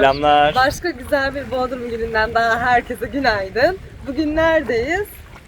Selamlar. Başka güzel bir Bodrum gününden daha herkese günaydın. Bugün neredeyiz?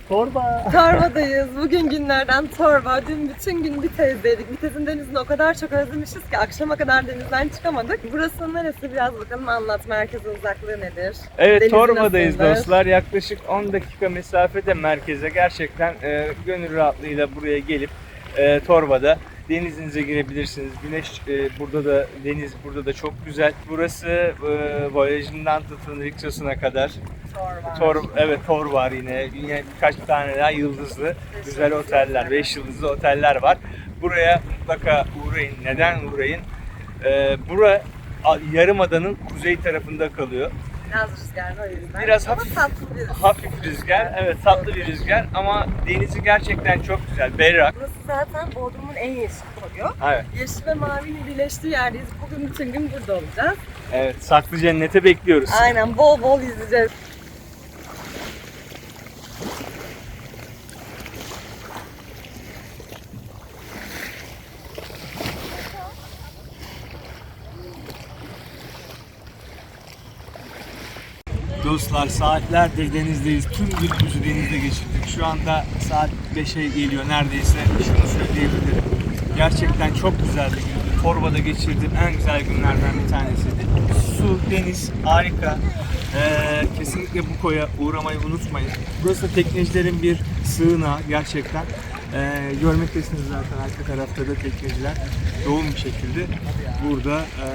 Torba. Torba'dayız. Bugün günlerden Torba. Dün bütün gün Bitez'deydik. Bitez'in denizini o kadar çok özlemişiz ki akşama kadar denizden çıkamadık. Burası neresi biraz bakalım anlat. Merkezin uzaklığı nedir? Evet Denizi Torma'dayız nasıldır? dostlar. Yaklaşık 10 dakika mesafede merkeze gerçekten e, gönül rahatlığıyla buraya gelip e, Torva'da denizinize girebilirsiniz. Güneş e, burada da deniz burada da çok güzel. Burası e, Voyage'ından tutun Rixos'una kadar. Torba. Tor, evet Tor var yine. Yine birkaç tane daha yıldızlı güzel oteller, 5 yıldızlı oteller var. Buraya mutlaka uğrayın. Neden uğrayın? Ee, bura Yarımada'nın kuzey tarafında kalıyor. Biraz rüzgarlı o yüzden. Biraz Ama hafif- tatlı bir Hafif rüzgar, evet tatlı bir rüzgar ama denizi gerçekten çok güzel, berrak. Burası zaten Bodrum'un en yeşil koyu. Evet, Yeşil ve mavinin birleştiği yerdeyiz. Bugün bütün gün burada olacağız. evet saklı cennete bekliyoruz. Aynen bol bol izleyeceğiz. Dostlar saatlerdir denizdeyiz. Tüm günümüzü denizde geçirdik. Şu anda saat 5'e geliyor neredeyse. Şunu söyleyebilirim. Gerçekten çok güzel bir gündü. Torba'da geçirdiğim en güzel günlerden bir tanesiydi. Su, deniz harika. Ee, kesinlikle bu koya uğramayı unutmayın. Burası da teknecilerin bir sığınağı gerçekten. Ee, görmektesiniz zaten arka tarafta da tekneciler yoğun bir şekilde burada e,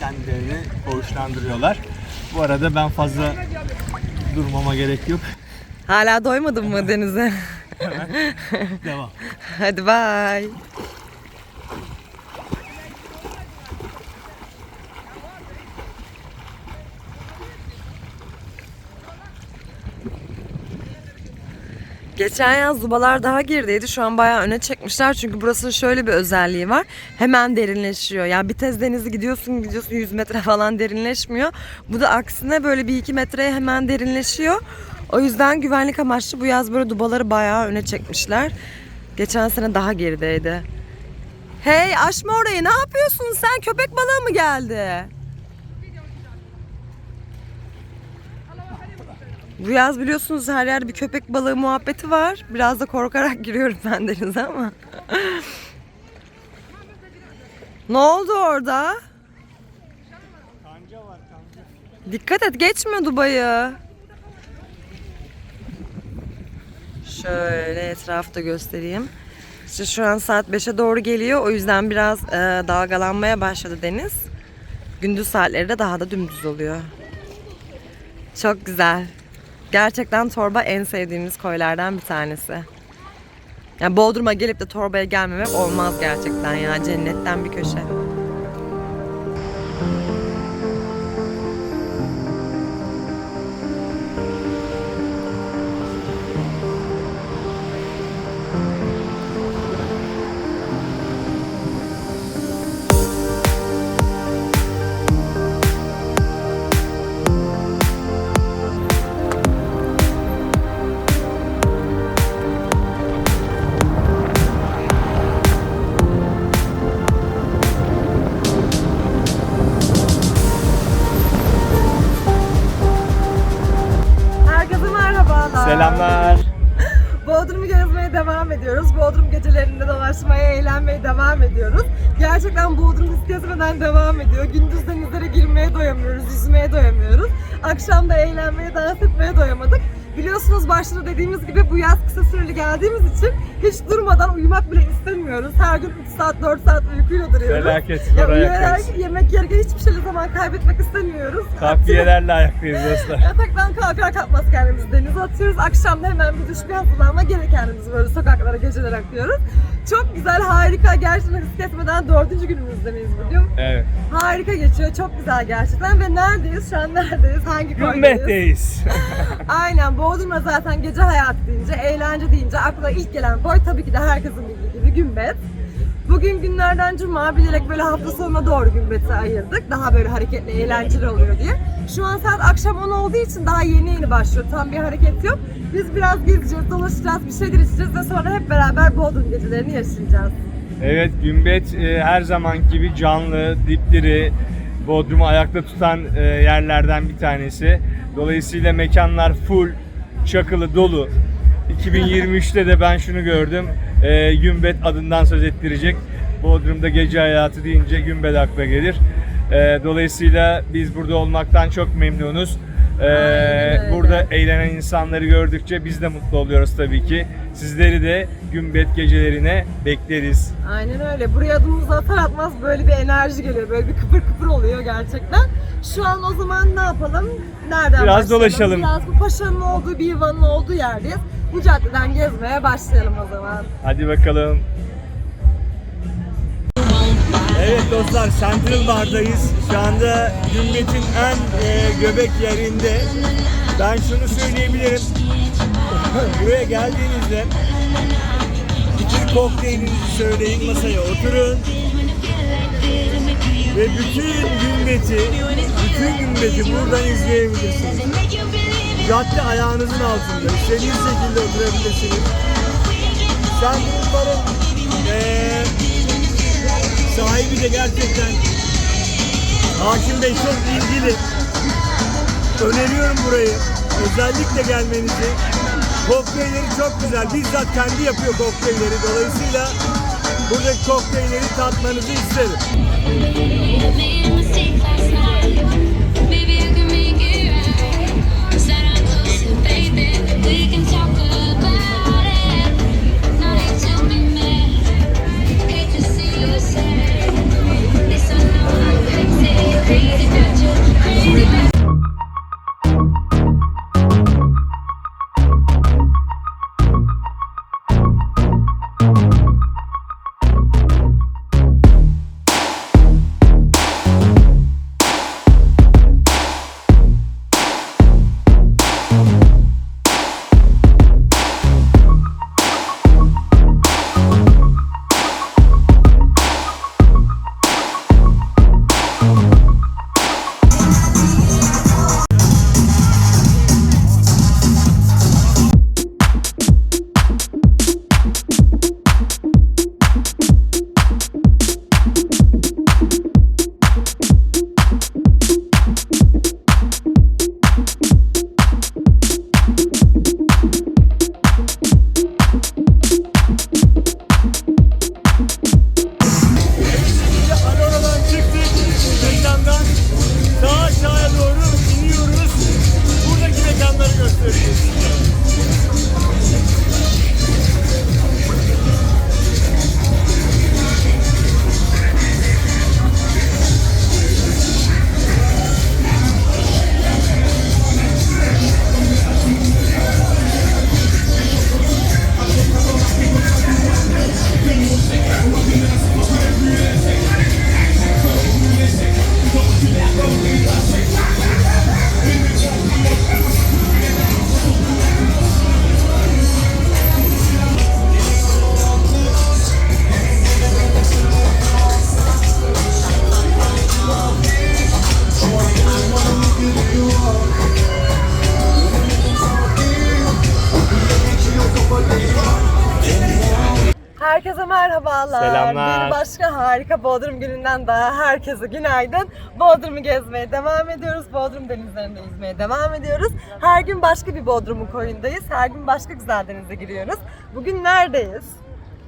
kendilerini koğuşlandırıyorlar. Bu arada ben fazla durmama gerek yok. Hala doymadın mı denize? Devam. Hadi bay. Geçen yaz zubalar daha gerideydi. Şu an bayağı öne çekmişler. Çünkü burasının şöyle bir özelliği var. Hemen derinleşiyor. Ya Bitez Denizi gidiyorsun gidiyorsun 100 metre falan derinleşmiyor. Bu da aksine böyle bir 2 metreye hemen derinleşiyor. O yüzden güvenlik amaçlı bu yaz böyle dubaları bayağı öne çekmişler. Geçen sene daha gerideydi. Hey açma orayı ne yapıyorsun sen köpek balığı mı geldi? Bu yaz biliyorsunuz her yerde bir köpek balığı muhabbeti var. Biraz da korkarak giriyorum ben denize ama. ne oldu orada? Kanca var kanca. Dikkat et geçme Dubai'yi. Şöyle etrafta göstereyim. İşte şu an saat 5'e doğru geliyor. O yüzden biraz e, dalgalanmaya başladı deniz. Gündüz saatleri de daha da dümdüz oluyor. Çok güzel. Gerçekten Torba en sevdiğimiz koylardan bir tanesi. Yani Bodrum'a gelip de Torba'ya gelmemek olmaz gerçekten ya. Cennetten bir köşe. Devam ediyoruz. Gerçekten Bodrum hiç gezmeden devam ediyor. Gündüz denizlere girmeye doyamıyoruz, yüzmeye doyamıyoruz. Akşam da eğlenmeye, dans etmeye doyamadık. Biliyorsunuz başta dediğimiz gibi bu yaz kısa süreli geldiğimiz için hiç durmadan uyumak bile istemiyoruz. Her gün 3 saat, 4 saat uykuyla duruyoruz. Felaket, Ya uyuyarak yemek yerken hiçbir şeyle zaman kaybetmek istemiyoruz. Takviyelerle ayaktayız dostlar. Yataktan kalkar kalkmaz kendimizi denize atıyoruz. Akşam da hemen bir duş bir hazırlanma geri kendimizi böyle sokaklara geceler akıyoruz. Çok güzel, harika. Gerçekten risk etmeden dördüncü günümüzde miyiz bugün? Evet. Harika geçiyor. Çok güzel gerçekten. Ve neredeyiz? Şu an neredeyiz? Hangi koydayız? Gümbet'teyiz. Aynen. Bodrum'da zaten gece hayatı deyince, eğlence deyince akla ilk gelen koy tabii ki de herkesin bildiği gibi Gümbet. Bugün günlerden cuma bilerek böyle hafta sonuna doğru Gümbet'i ayırdık. Daha böyle hareketli, eğlenceli oluyor diye. Şu an saat akşam 10 olduğu için daha yeni yeni başlıyor. Tam bir hareket yok. Biz biraz gezeceğiz, dolaşacağız, bir şeyler içeceğiz ve sonra hep beraber Bodrum gecelerini yaşayacağız. Evet Gümbet e, her zaman gibi canlı, dipdiri, Bodrum'u ayakta tutan e, yerlerden bir tanesi. Dolayısıyla mekanlar full, çakılı, dolu. 2023'te de ben şunu gördüm. E, Gümbet adından söz ettirecek. Bodrum'da gece hayatı deyince Gümbet akla gelir. E, dolayısıyla biz burada olmaktan çok memnunuz. E, öyle. burada eğlenen insanları gördükçe biz de mutlu oluyoruz tabii ki. Sizleri de Gümbet gecelerine bekleriz. Aynen öyle. Buraya adımımızı atar atmaz böyle bir enerji geliyor. Böyle bir kıpır kıpır oluyor gerçekten. Şu an o zaman ne yapalım? Nereden Biraz başlayalım? dolaşalım. Biraz bu paşanın olduğu bir yuvanın olduğu yerdeyiz. Bu caddeden gezmeye başlayalım o zaman. Hadi bakalım. Evet dostlar Central Bar'dayız. Şu anda Gümbet'in en e, göbek yerinde. Ben şunu söyleyebilirim. Buraya geldiğinizde iki kokteylinizi söyleyin masaya oturun. Ve bütün Gümbet'i, bütün Gümbet'i buradan izleyebilirsiniz. Cadde ayağınızın altında. İstediğiniz şekilde oturabilirsiniz. Central Bar'ın eee sahibi de gerçekten Hakim Bey çok ilgili. Öneriyorum burayı. Özellikle gelmenizi. Kokteylleri çok güzel. Bizzat kendi yapıyor kokteylleri. Dolayısıyla buradaki kokteylleri tatmanızı isterim. Made a mistake harika Bodrum gününden daha herkese günaydın. Bodrum'u gezmeye devam ediyoruz. Bodrum denizlerinde yüzmeye devam ediyoruz. Her gün başka bir Bodrum'un koyundayız. Her gün başka güzel denize giriyoruz. Bugün neredeyiz?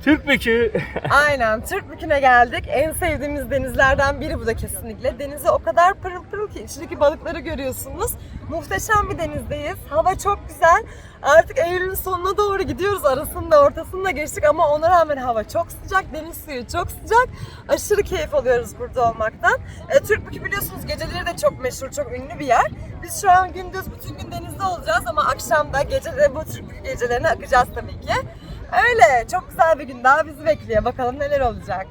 Türkbükü. Aynen Türkbükü'ne geldik. En sevdiğimiz denizlerden biri bu da kesinlikle. Denizi o kadar pırıl pırıl ki içindeki balıkları görüyorsunuz. Muhteşem bir denizdeyiz. Hava çok güzel. Artık Eylül'ün sonuna doğru gidiyoruz. Arasında ortasında geçtik ama ona rağmen hava çok sıcak. Deniz suyu çok sıcak. Aşırı keyif alıyoruz burada olmaktan. E, Türkbükü biliyorsunuz geceleri de çok meşhur, çok ünlü bir yer. Biz şu an gündüz bütün gün denizde olacağız ama akşam da gece de bu Türkbükü gecelerine akacağız tabii ki. Öyle. Çok güzel bir gün daha bizi bekliyor. Bakalım neler olacak.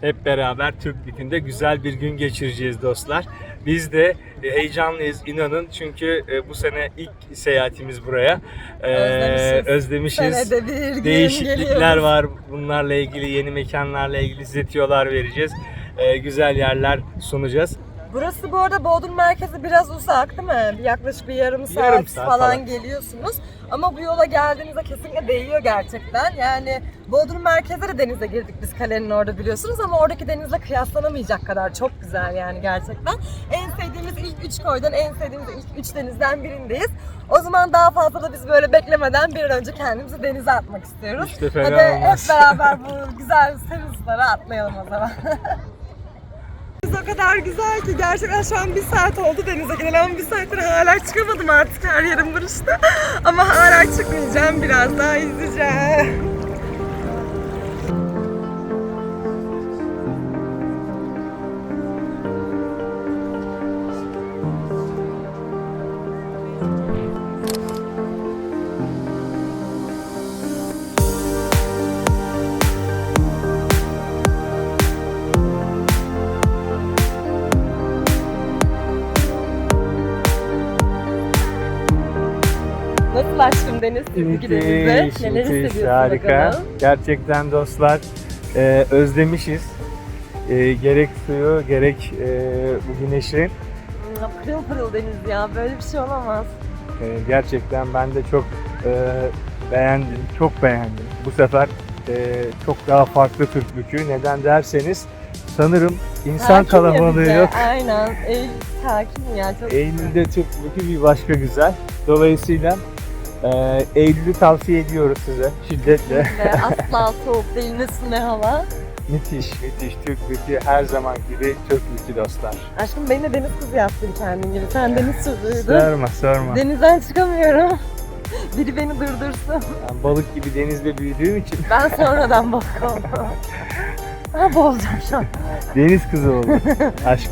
Hep beraber Türkbükü'nde güzel bir gün geçireceğiz dostlar. Biz de e, heyecanlıyız inanın çünkü e, bu sene ilk seyahatimiz buraya. E, Özlemişiz. özlemişiz. Senede bir gün Değişiklikler geliyoruz. var bunlarla ilgili yeni mekanlarla ilgili size vereceğiz. Güzel yerler sunacağız. Burası bu arada Bodrum merkezi biraz uzak değil mi? Yaklaşık bir yarım saat, Yarım saat falan, falan. geliyorsunuz. Ama bu yola geldiğinizde kesinlikle değiyor gerçekten. Yani Bodrum merkezde de denize girdik biz kalenin orada biliyorsunuz ama oradaki denizle kıyaslanamayacak kadar çok güzel yani gerçekten. En sevdiğimiz ilk üç koydan en sevdiğimiz ilk üç denizden birindeyiz. O zaman daha fazla da biz böyle beklemeden bir an önce kendimizi denize atmak istiyoruz. İşte fena Hadi hep olmaz. beraber bu güzel sulara atlayalım o zaman. Deniz o kadar güzel ki gerçekten şu an bir saat oldu denize gidelim ama bir saattir hala çıkamadım artık her yerim buruştu. Ama hala çıkmayacağım biraz daha izleyeceğim. Denizde? Müthiş, Neler müthiş, harika. bakalım? Gerçekten dostlar e, özlemişiz. E, gerek suyu, gerek e, bu güneşi. Pırıl pırıl deniz ya böyle bir şey olamaz. E, gerçekten ben de çok e, beğendim, çok beğendim. Bu sefer e, çok daha farklı Türklükü. Neden derseniz sanırım insan Sakin ya kalabalığı yok. Aynen. Eylül sakin ya çok Eylül'de Türklükü bir başka güzel. Dolayısıyla e, Eylül'ü tavsiye ediyoruz size şiddetle. Asla soğuk değil su ne hava. müthiş, müthiş. Türklükü her zaman gibi Türklükü dostlar. Aşkım beni de deniz kızı yaptın kendin gibi. Sen deniz çocuğuydun. Sorma, sorma. Denizden çıkamıyorum. Biri beni durdursun. Ben balık gibi denizde büyüdüğüm için Ben sonradan balık oldum. Ha boğulacağım şu an. deniz kızı oldum. Aşk.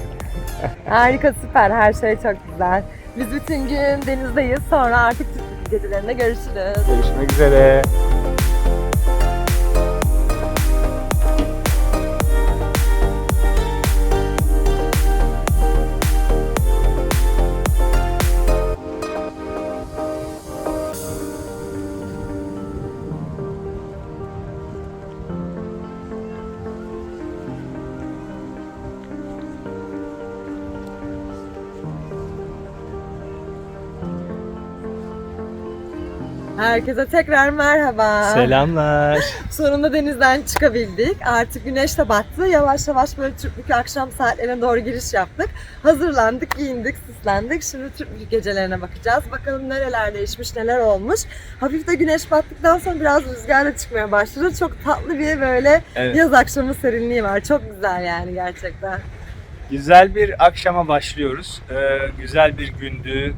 Harika süper her şey çok güzel. Biz bütün gün denizdeyiz. Sonra artık Türk gecelerinde görüşürüz. Görüşmek üzere. Herkese tekrar merhaba. Selamlar. Sonunda denizden çıkabildik. Artık güneş de battı. Yavaş yavaş böyle Türklük akşam saatlerine doğru giriş yaptık. Hazırlandık, giyindik, süslendik. Şimdi Türklük gecelerine bakacağız. Bakalım nereler değişmiş, neler olmuş. Hafif de güneş battıktan sonra biraz rüzgar da çıkmaya başladı. Çok tatlı bir böyle Evet. yaz akşamı serinliği var. Çok güzel yani gerçekten. Güzel bir akşama başlıyoruz. Ee, güzel bir gündü.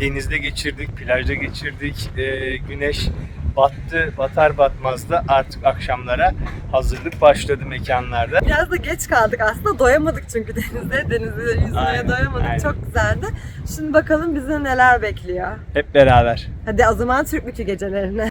Denizde geçirdik, plajda geçirdik. Ee, güneş battı, batar batmaz da artık akşamlara hazırlık başladı mekanlarda. Biraz da geç kaldık aslında. Doyamadık çünkü denizde. Denizde yüzmeye Aynen, doyamadık. aynen. Çok güzeldi. Şimdi bakalım bizi neler bekliyor. Hep beraber. Hadi o zaman Türklük gecelerine.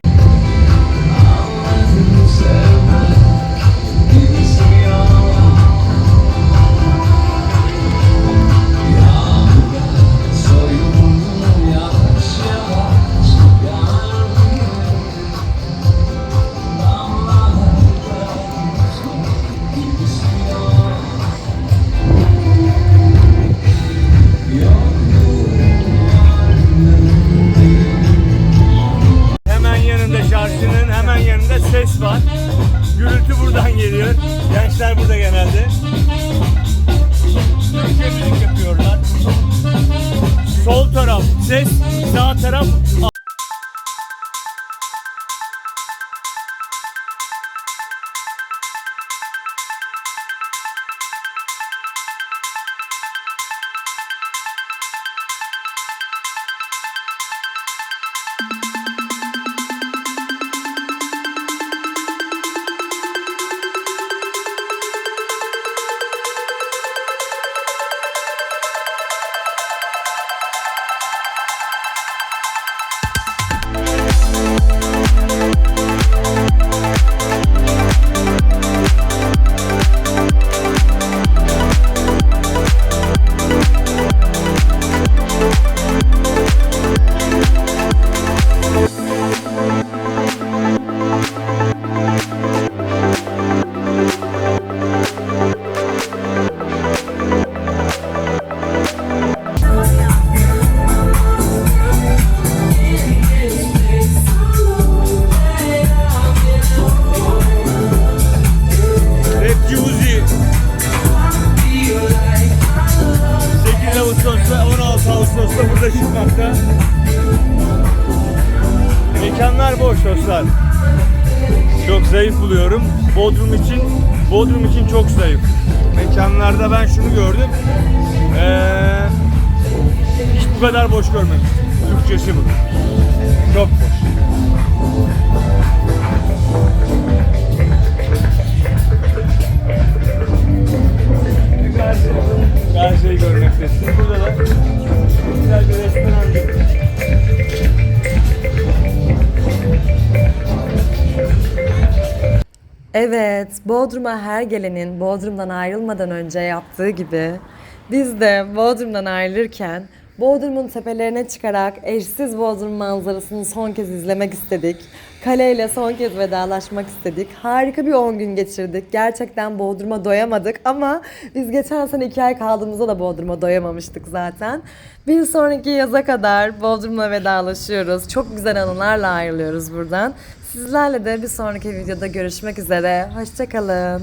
Buluyorum. Bodrum için Bodrum için çok zayıf. Mekanlarda ben şunu gördüm. Ee, hiç bu kadar boş görmemiştim. Türkçesi bu. Çok boş. Gazi, Gazi'yi görmektesiniz. Burada da güzel bir restoran. Evet, Bodrum'a her gelenin Bodrum'dan ayrılmadan önce yaptığı gibi biz de Bodrum'dan ayrılırken Bodrum'un tepelerine çıkarak eşsiz Bodrum manzarasını son kez izlemek istedik. Kaleyle son kez vedalaşmak istedik. Harika bir 10 gün geçirdik. Gerçekten Bodrum'a doyamadık ama biz geçen sene 2 ay kaldığımızda da Bodrum'a doyamamıştık zaten. Bir sonraki yaza kadar Bodrum'la vedalaşıyoruz. Çok güzel anılarla ayrılıyoruz buradan. Sizlerle de bir sonraki videoda görüşmek üzere. Hoşçakalın.